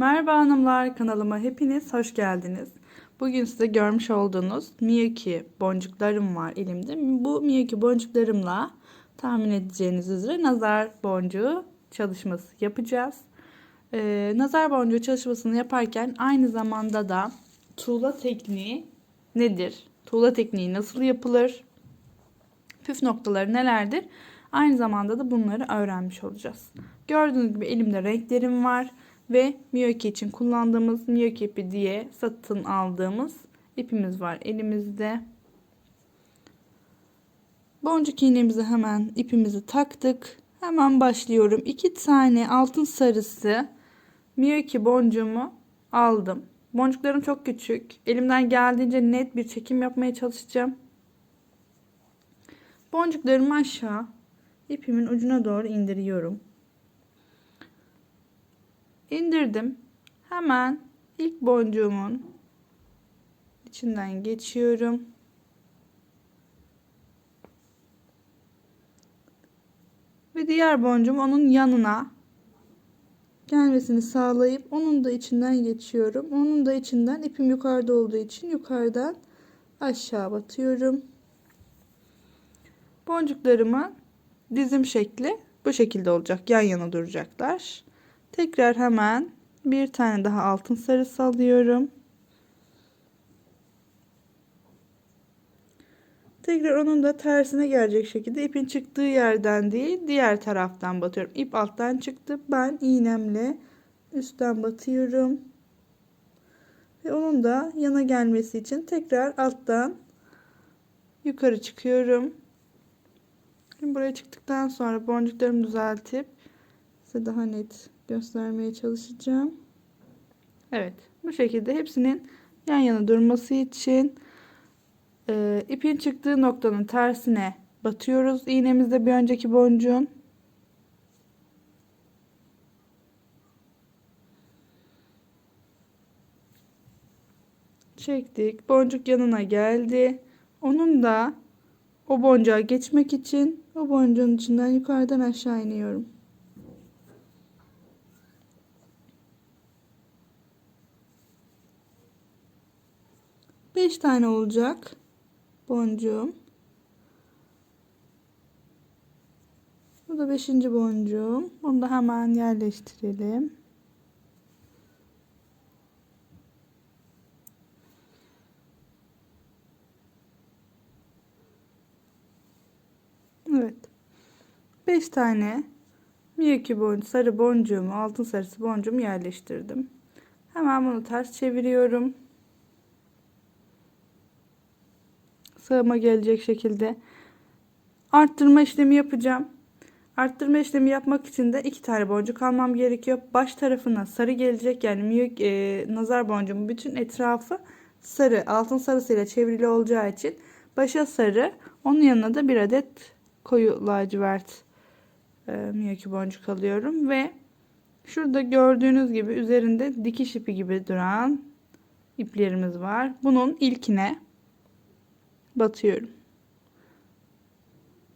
Merhaba hanımlar kanalıma hepiniz hoş geldiniz. Bugün size görmüş olduğunuz Miyuki boncuklarım var elimde. Bu Miyuki boncuklarımla tahmin edeceğiniz üzere nazar boncuğu çalışması yapacağız. Ee, nazar boncuğu çalışmasını yaparken aynı zamanda da tuğla tekniği nedir? Tuğla tekniği nasıl yapılır? Püf noktaları nelerdir? Aynı zamanda da bunları öğrenmiş olacağız. Gördüğünüz gibi elimde renklerim var ve Miyoki için kullandığımız Miyoki ipi diye satın aldığımız ipimiz var elimizde. Boncuk iğnemizi hemen ipimizi taktık. Hemen başlıyorum. İki tane altın sarısı Miyoki boncuğumu aldım. Boncuklarım çok küçük. Elimden geldiğince net bir çekim yapmaya çalışacağım. Boncuklarımı aşağı ipimin ucuna doğru indiriyorum. İndirdim. Hemen ilk boncuğumun içinden geçiyorum. Ve diğer boncuğum onun yanına gelmesini sağlayıp onun da içinden geçiyorum. Onun da içinden ipim yukarıda olduğu için yukarıdan aşağı batıyorum. Boncuklarımı dizim şekli bu şekilde olacak. Yan yana duracaklar. Tekrar hemen bir tane daha altın sarısı alıyorum. Tekrar onun da tersine gelecek şekilde ipin çıktığı yerden değil diğer taraftan batıyorum. İp alttan çıktı. Ben iğnemle üstten batıyorum. Ve onun da yana gelmesi için tekrar alttan yukarı çıkıyorum. Şimdi buraya çıktıktan sonra boncuklarımı düzeltip size daha net göstermeye çalışacağım. Evet bu şekilde hepsinin yan yana durması için e, ipin çıktığı noktanın tersine batıyoruz. İğnemizde bir önceki boncuğun. Çektik. Boncuk yanına geldi. Onun da o boncuğa geçmek için o boncuğun içinden yukarıdan aşağı iniyorum. 5 tane olacak boncuğum. Bu da 5. boncuğum. Bunu da hemen yerleştirelim. Evet. 5 tane Miyaki boncuğu, sarı boncuğumu, altın sarısı boncuğumu yerleştirdim. Hemen bunu ters çeviriyorum. Sağıma gelecek şekilde arttırma işlemi yapacağım. Arttırma işlemi yapmak için de iki tane boncuk almam gerekiyor. Baş tarafına sarı gelecek yani miyük, e, nazar boncuğumun bütün etrafı sarı altın sarısıyla çevrili olacağı için başa sarı onun yanına da bir adet koyu lacivert e, miyaki boncuk alıyorum ve şurada gördüğünüz gibi üzerinde dikiş ipi gibi duran iplerimiz var. Bunun ilkine batıyorum.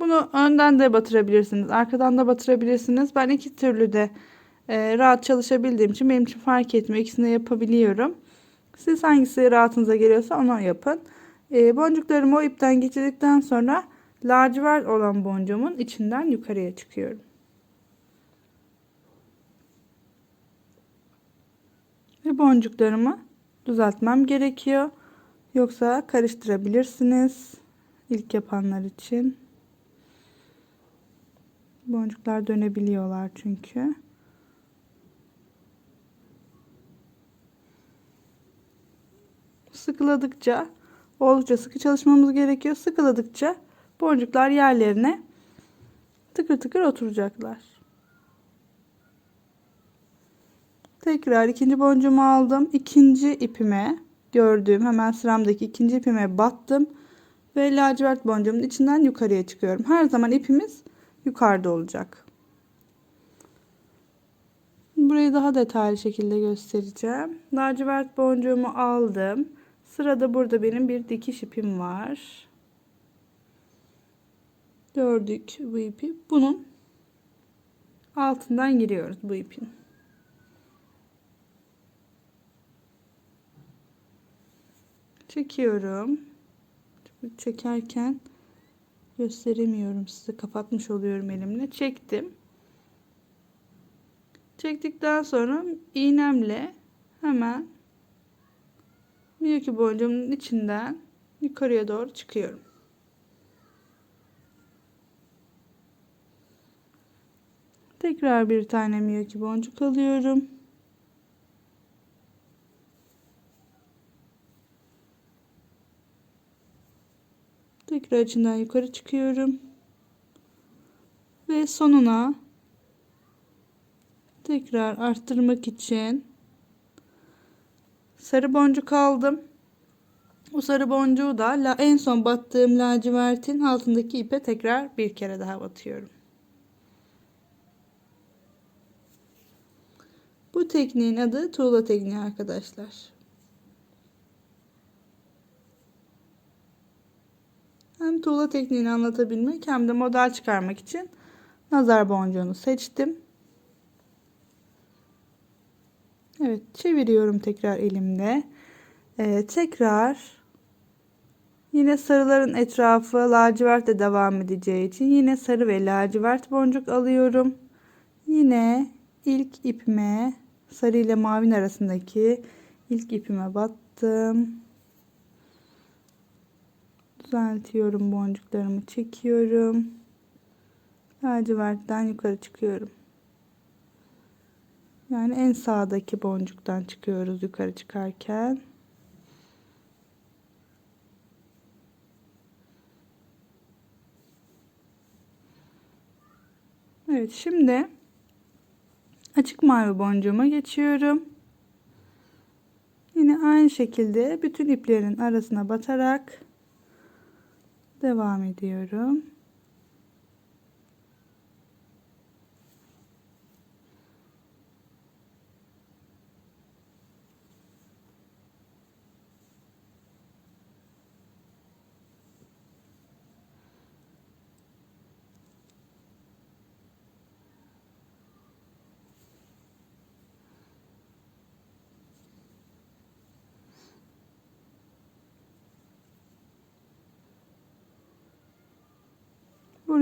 Bunu önden de batırabilirsiniz. Arkadan da batırabilirsiniz. Ben iki türlü de e, rahat çalışabildiğim için benim için fark etmiyor. İkisini de yapabiliyorum. Siz hangisi rahatınıza geliyorsa onu yapın. E, boncuklarımı o ipten geçirdikten sonra lacivert olan boncuğumun içinden yukarıya çıkıyorum. Ve boncuklarımı düzeltmem gerekiyor. Yoksa karıştırabilirsiniz. İlk yapanlar için. Boncuklar dönebiliyorlar çünkü. Sıkıladıkça oldukça sıkı çalışmamız gerekiyor. Sıkıladıkça boncuklar yerlerine tıkır tıkır oturacaklar. Tekrar ikinci boncuğumu aldım. İkinci ipime gördüğüm hemen sıramdaki ikinci ipime battım ve lacivert boncuğumun içinden yukarıya çıkıyorum. Her zaman ipimiz yukarıda olacak. Burayı daha detaylı şekilde göstereceğim. Lacivert boncuğumu aldım. Sırada burada benim bir dikiş ipim var. Gördük bu ipi. Bunun altından giriyoruz bu ipin. Çekiyorum. Çekerken gösteremiyorum size. Kapatmış oluyorum elimle. Çektim. Çektikten sonra iğnemle hemen Miyaki boncuğumun içinden yukarıya doğru çıkıyorum. Tekrar bir tane miyaki boncuk alıyorum. Tekrar içinden yukarı çıkıyorum. Ve sonuna tekrar arttırmak için sarı boncuk aldım. Bu sarı boncuğu da en son battığım lacivertin altındaki ipe tekrar bir kere daha batıyorum. Bu tekniğin adı tuğla tekniği arkadaşlar. Hem tuğla tekniğini anlatabilmek hem de model çıkarmak için nazar boncuğunu seçtim. Evet çeviriyorum tekrar elimde. Ee, tekrar yine sarıların etrafı lacivertle devam edeceği için yine sarı ve lacivert boncuk alıyorum. Yine ilk ipime sarı ile mavinin arasındaki ilk ipime battım. Düzeltiyorum boncuklarımı çekiyorum. Lacivertten yukarı çıkıyorum. Yani en sağdaki boncuktan çıkıyoruz yukarı çıkarken. Evet şimdi açık mavi boncuğuma geçiyorum. Yine aynı şekilde bütün iplerin arasına batarak devam ediyorum.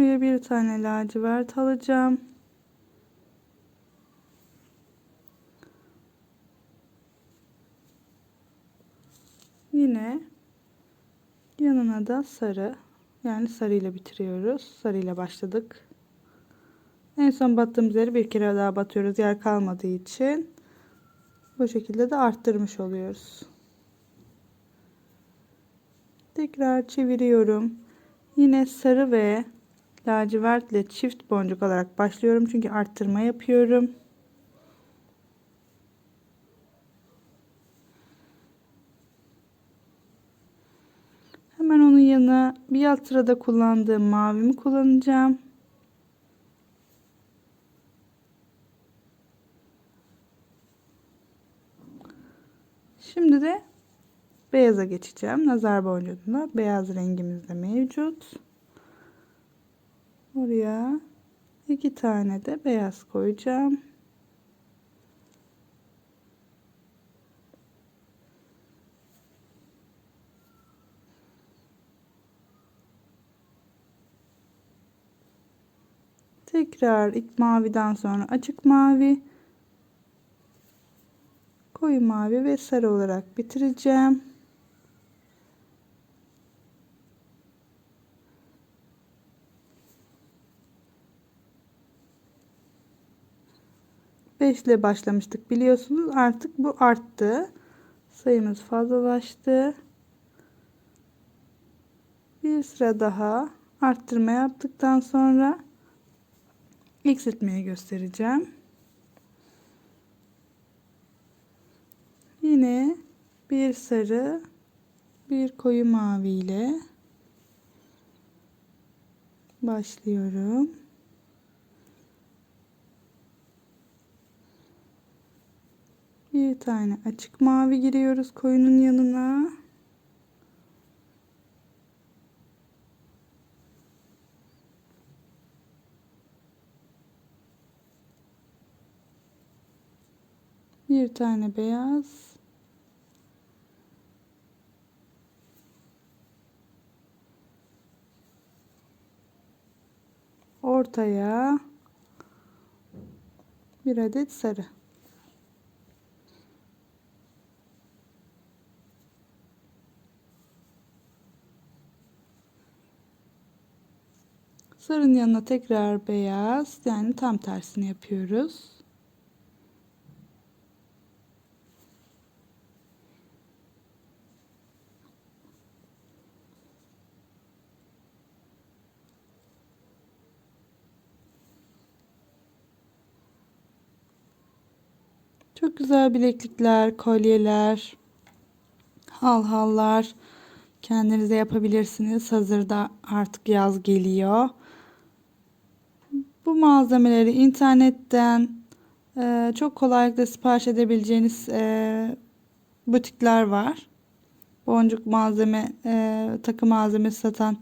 Buraya bir tane lacivert alacağım. Yine yanına da sarı. Yani sarı ile bitiriyoruz. Sarı ile başladık. En son battığımız yeri bir kere daha batıyoruz. Yer kalmadığı için. Bu şekilde de arttırmış oluyoruz. Tekrar çeviriyorum. Yine sarı ve lacivertle çift boncuk alarak başlıyorum. Çünkü arttırma yapıyorum. Hemen onun yanına bir alt sırada kullandığım mavimi kullanacağım. Şimdi de beyaza geçeceğim. Nazar boncuğunda beyaz rengimiz de mevcut. Buraya iki tane de beyaz koyacağım. Tekrar ilk maviden sonra açık mavi, koyu mavi ve sarı olarak bitireceğim. Beş ile başlamıştık biliyorsunuz. Artık bu arttı. Sayımız fazlalaştı. Bir sıra daha arttırma yaptıktan sonra eksiltmeyi göstereceğim. Yine bir sarı, bir koyu mavi ile başlıyorum. Bir tane açık mavi giriyoruz koyunun yanına. Bir tane beyaz. Ortaya bir adet sarı. Sarının yanına tekrar beyaz yani tam tersini yapıyoruz. Çok güzel bileklikler, kolyeler, halhallar kendinize yapabilirsiniz. Hazırda artık yaz geliyor. Bu malzemeleri internetten e, çok kolaylıkla sipariş edebileceğiniz e, butikler var. Boncuk malzeme, e, takı malzemesi satan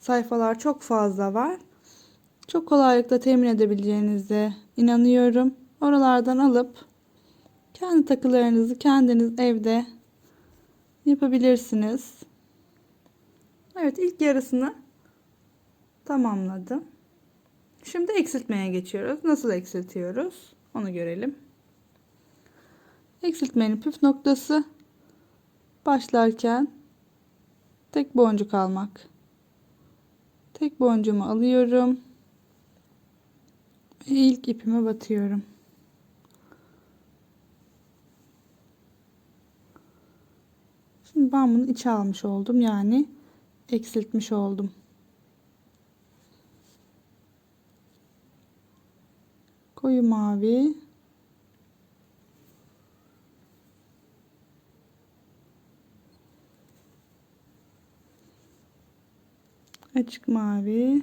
sayfalar çok fazla var. Çok kolaylıkla temin edebileceğinize inanıyorum. Oralardan alıp kendi takılarınızı kendiniz evde yapabilirsiniz. Evet ilk yarısını tamamladım. Şimdi eksiltmeye geçiyoruz. Nasıl eksiltiyoruz? Onu görelim. Eksiltmenin püf noktası başlarken tek boncuk almak. Tek boncuğumu alıyorum ve ilk ipime batıyorum. Şimdi ben bunu içe almış oldum. Yani eksiltmiş oldum. Koyu mavi. Açık mavi.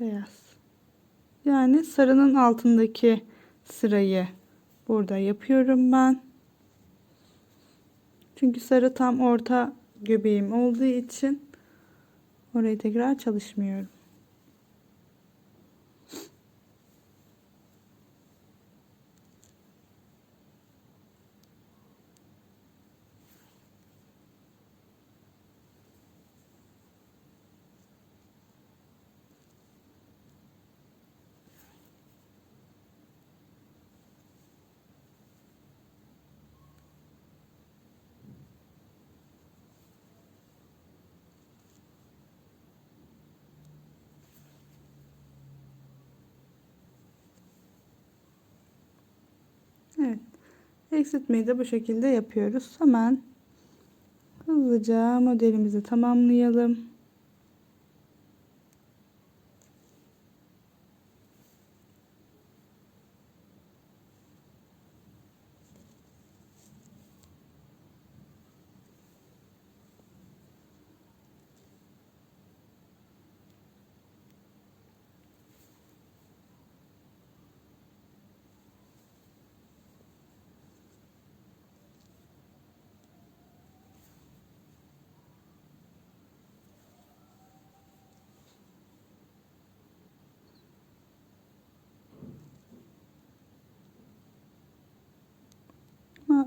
Beyaz. Yani sarının altındaki sırayı burada yapıyorum ben. Çünkü sarı tam orta göbeğim olduğu için orayı tekrar çalışmıyorum. Evet. Eksiltmeyi de bu şekilde yapıyoruz. Hemen hızlıca modelimizi tamamlayalım.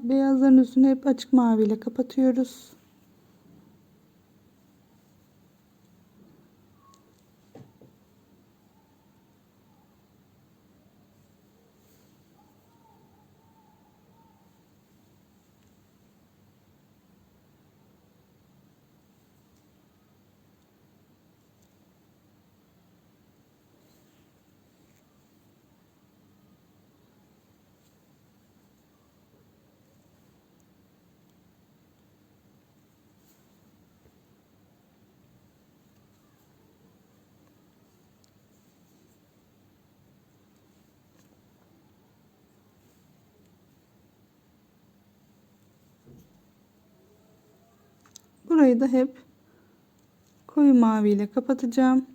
Beyazların üstünü hep açık mavi ile kapatıyoruz. Burayı da hep koyu mavi ile kapatacağım.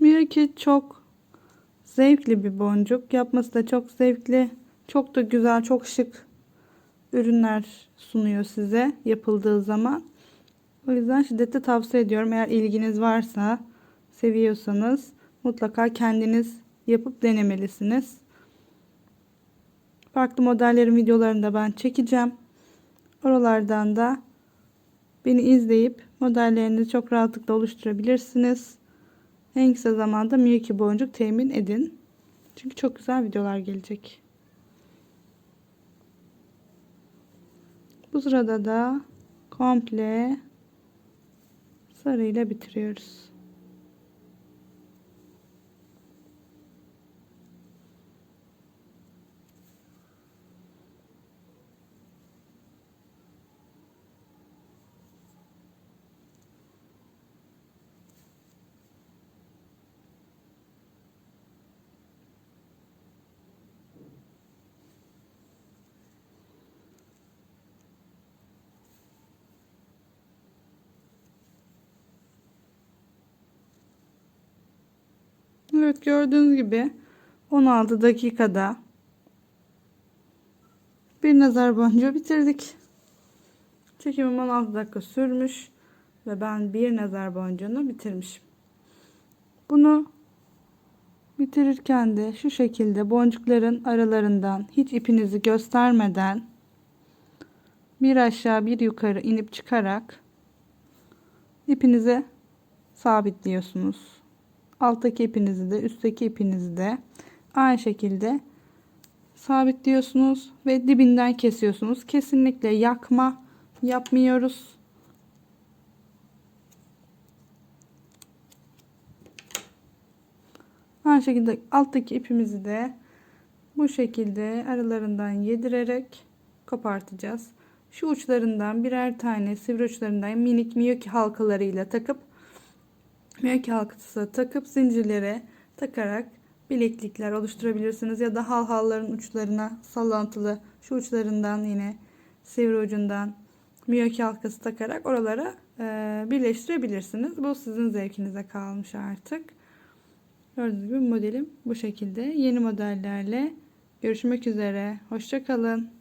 Miyaki çok zevkli bir boncuk. Yapması da çok zevkli. Çok da güzel, çok şık ürünler sunuyor size yapıldığı zaman. O yüzden şiddetle tavsiye ediyorum. Eğer ilginiz varsa, seviyorsanız mutlaka kendiniz yapıp denemelisiniz. Farklı modellerin videolarını da ben çekeceğim. Oralardan da beni izleyip modellerinizi çok rahatlıkla oluşturabilirsiniz. En kısa zamanda Miyuki boncuk temin edin. Çünkü çok güzel videolar gelecek. Bu sırada da komple sarıyla bitiriyoruz. Evet gördüğünüz gibi 16 dakikada bir nazar boncuğu bitirdik. Çekimim 16 dakika sürmüş ve ben bir nazar boncuğunu bitirmişim. Bunu bitirirken de şu şekilde boncukların aralarından hiç ipinizi göstermeden bir aşağı bir yukarı inip çıkarak ipinize sabitliyorsunuz. Alttaki ipinizi de üstteki ipinizi de aynı şekilde sabitliyorsunuz ve dibinden kesiyorsunuz. Kesinlikle yakma yapmıyoruz. Aynı şekilde alttaki ipimizi de bu şekilde aralarından yedirerek kopartacağız. Şu uçlarından birer tane sivri uçlarından minik miyoki halkalarıyla takıp miyoki halkası takıp zincirlere takarak bileklikler oluşturabilirsiniz ya da halhalların uçlarına sallantılı şu uçlarından yine sivri ucundan miyoki halkası takarak oralara e, birleştirebilirsiniz. Bu sizin zevkinize kalmış artık. Gördüğünüz gibi modelim bu şekilde. Yeni modellerle görüşmek üzere. Hoşçakalın.